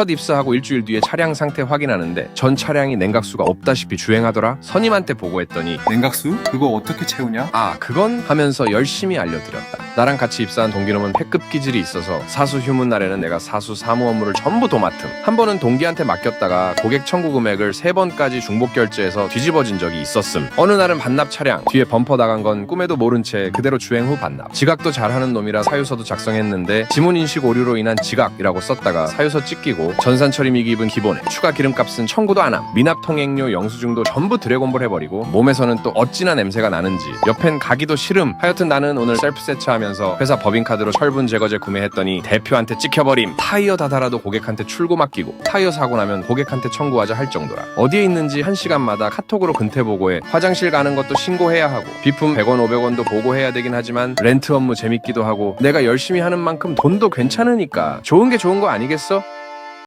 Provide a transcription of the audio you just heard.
첫 입사하고 일주일 뒤에 차량 상태 확인하는데 전 차량이 냉각수가 없다시피 주행하더라 선임한테 보고했더니 냉각수? 그거 어떻게 채우냐? 아 그건 하면서 열심히 알려드렸다 나랑 같이 입사한 동기놈은 패급 기질이 있어서 사수 휴문 날에는 내가 사수 사무 업무를 전부 도맡음. 한 번은 동기한테 맡겼다가 고객 청구 금액을 세 번까지 중복 결제해서 뒤집어진 적이 있었음. 어느 날은 반납 차량 뒤에 범퍼 나간 건 꿈에도 모른 채 그대로 주행 후 반납. 지각도 잘하는 놈이라 사유서도 작성했는데 지문 인식 오류로 인한 지각이라고 썼다가 사유서 찢기고 전산 처리 미기입은 기본에 추가 기름값은 청구도 안 함. 미납 통행료 영수증도 전부 드래곤볼 해버리고 몸에서는 또 어찌나 냄새가 나는지. 옆엔 가기도 싫음. 하여튼 나는 오늘 셀프 세차하면 서 회사 법인카드로 철분 제거제 구매했더니 대표한테 찍혀버림 타이어 다 달아도 고객한테 출고 맡기고 타이어 사고 나면 고객한테 청구하자 할 정도라 어디에 있는지 한 시간마다 카톡으로 근태 보고해 화장실 가는 것도 신고해야 하고 비품 100원 500원도 보고해야 되긴 하지만 렌트 업무 재밌기도 하고 내가 열심히 하는 만큼 돈도 괜찮으니까 좋은 게 좋은 거 아니겠어?